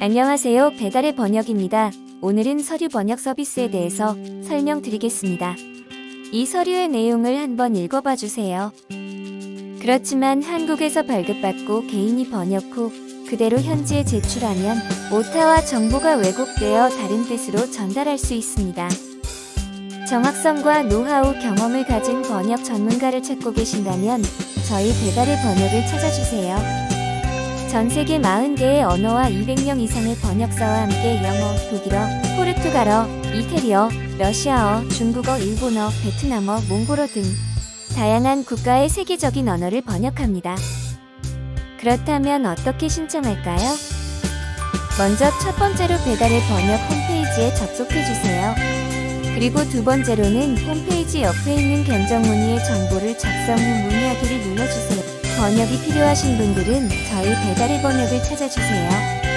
안녕하세요. 배달의 번역입니다. 오늘은 서류 번역 서비스에 대해서 설명드리겠습니다. 이 서류의 내용을 한번 읽어봐 주세요. 그렇지만 한국에서 발급받고 개인이 번역 후 그대로 현지에 제출하면 오타와 정보가 왜곡되어 다른 뜻으로 전달할 수 있습니다. 정확성과 노하우 경험을 가진 번역 전문가를 찾고 계신다면 저희 배달의 번역을 찾아주세요. 전 세계 40개의 언어와 200명 이상의 번역사와 함께 영어, 독일어, 포르투갈어, 이태리어, 러시아어, 중국어, 일본어, 베트남어, 몽골어 등 다양한 국가의 세계적인 언어를 번역합니다. 그렇다면 어떻게 신청할까요? 먼저 첫 번째로 배달의 번역 홈페이지에 접속해 주세요. 그리고 두 번째로는 홈페이지 옆에 있는 견적 문의의 정보를 작성 후 문의하기를 눌러주세요. 번역이 필요하신 분들은 저희 배달의 번역을 찾아주세요.